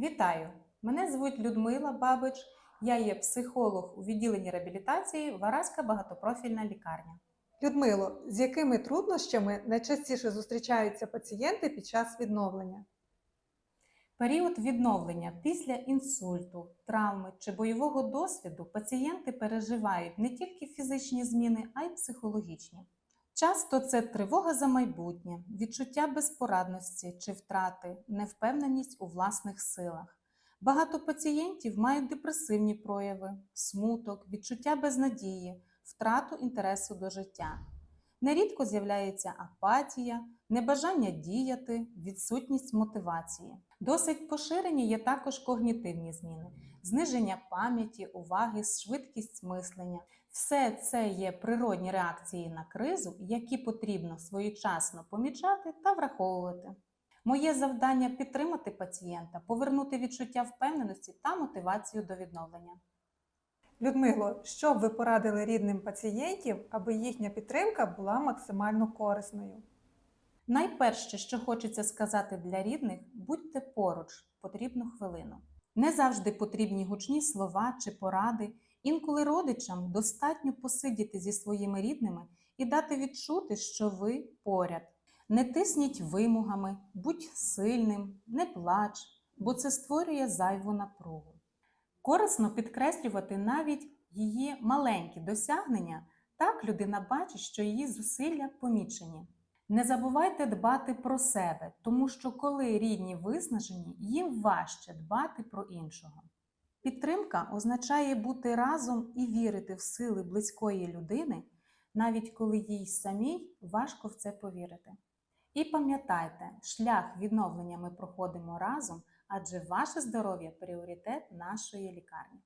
Вітаю! Мене звуть Людмила Бабич. Я є психолог у відділенні реабілітації Вараська багатопрофільна лікарня. Людмило, з якими труднощами найчастіше зустрічаються пацієнти під час відновлення? Період відновлення після інсульту, травми чи бойового досвіду пацієнти переживають не тільки фізичні зміни, а й психологічні. Часто це тривога за майбутнє, відчуття безпорадності чи втрати, невпевненість у власних силах. Багато пацієнтів мають депресивні прояви, смуток, відчуття безнадії, втрату інтересу до життя. Нерідко з'являється апатія, небажання діяти, відсутність мотивації. Досить поширені є також когнітивні зміни, зниження пам'яті, уваги, швидкість мислення. Все це є природні реакції на кризу, які потрібно своєчасно помічати та враховувати. Моє завдання підтримати пацієнта, повернути відчуття впевненості та мотивацію до відновлення. Людмило, що б ви порадили рідним пацієнтів, аби їхня підтримка була максимально корисною? Найперше, що хочеться сказати для рідних, будьте поруч потрібну хвилину. Не завжди потрібні гучні слова чи поради. Інколи родичам достатньо посидіти зі своїми рідними і дати відчути, що ви поряд. Не тисніть вимогами, будь сильним, не плач, бо це створює зайву напругу. Корисно підкреслювати навіть її маленькі досягнення, так людина бачить, що її зусилля помічені. Не забувайте дбати про себе, тому що коли рідні виснажені, їм важче дбати про іншого. Підтримка означає бути разом і вірити в сили близької людини, навіть коли їй самій важко в це повірити. І пам'ятайте, шлях відновлення ми проходимо разом, адже ваше здоров'я пріоритет нашої лікарні.